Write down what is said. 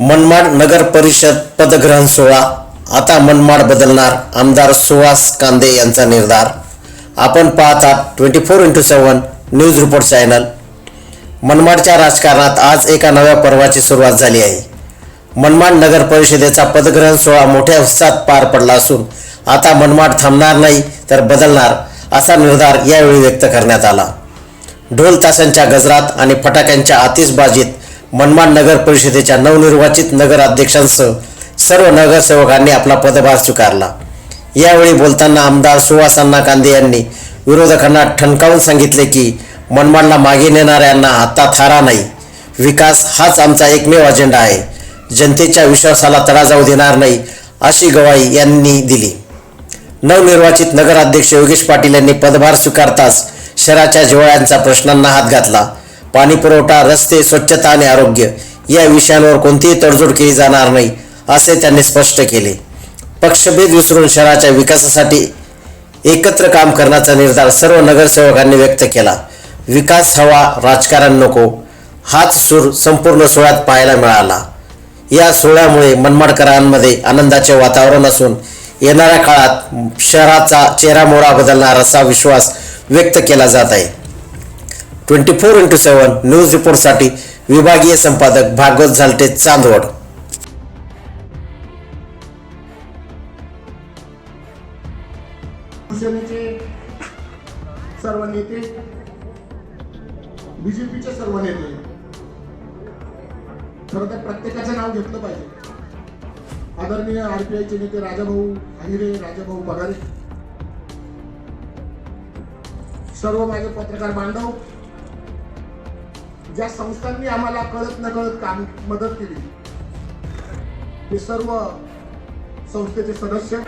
मनमाड नगर परिषद पदग्रहण सोहळा. आता मनमाड बदलणार आमदार सुहास कांदे यांचा निर्धार. आपण पाहतात twenty four into seven news report channel मनमाडच्या राजकारणात आज एका नव्या पर्वाची सुरुवात झाली आहे. मनमाड नगर परिषदेचा पदग्रहण सोहळा मोठ्या उत्साहात पार पडला असून आता मनमाड थांबणार नाही तर बदलणार असा निर्धार यावेळी व्यक्त करण्यात आला. ढोल ताशांच्या गजरात आणि फटाक्यांच्या आतिषबाजीत मनमाड नगर परिषदेच्या नवनिर्वाचित नगराध्यक्षांसह सर्व नगरसेवकांनी आपला पदभार स्वीकारला. यावेळी बोलताना आमदार सुहासन्ना कांदे यांनी विरोधकांना ठणकावून सांगितले की मनमाडला मागे नेणाऱ्यांना आता थारा नाही. विकास हाच आमचा एकमेव अजेंडा आहे. जनतेच्या विश्वासाला तडा जाऊ देणार नाही अशी गवाही यांनी दिली. नवनिर्वाचित नगराध्यक्ष योगेश पाटील यांनी पदभार स्वीकारताच शहराच्या जिवाळ्यांचा प्रश्नांना हात घातला. पाणी पुरवठा रस्ते स्वच्छता आणि आरोग्य या विषयांवर कोणतीही तडजोड केली जाणार नाही असे त्यांनी स्पष्ट केले. पक्षभेद विसरून शहराच्या विकासासाठी एकत्र काम करण्याचा निर्धार सर्व नगरसेवकांनी व्यक्त केला. विकास हवा राजकारण नको हाच सूर संपूर्ण सोहळ्यात पाहायला मिळाला. या सोहळ्यामुळे मनमाडकरांमध्ये आनंदाचे वातावरण असून येणाऱ्या काळात शहराचा चेहरा मोहरा बदलणार असा विश्वास व्यक्त केला जात आहे. Twenty four into seven news रिपोर्टसाठी विभागीय संपादक भागवत झालटे चांदवड. शिवसेनेचे सर्व नेते बीजेपीचे सर्व नेते खरं तर प्रत्येकाचं नाव घेतलं पाहिजे. आदरणीय आरपीआयचे नेते राजाभाऊ हिरे राजाभाऊ पगारे सर्व माझे पत्रकार बांधव ज्या संस्थांनी आम्हाला कळत न कळत काम मदत केली ते सर्व संस्थेचे सदस्य.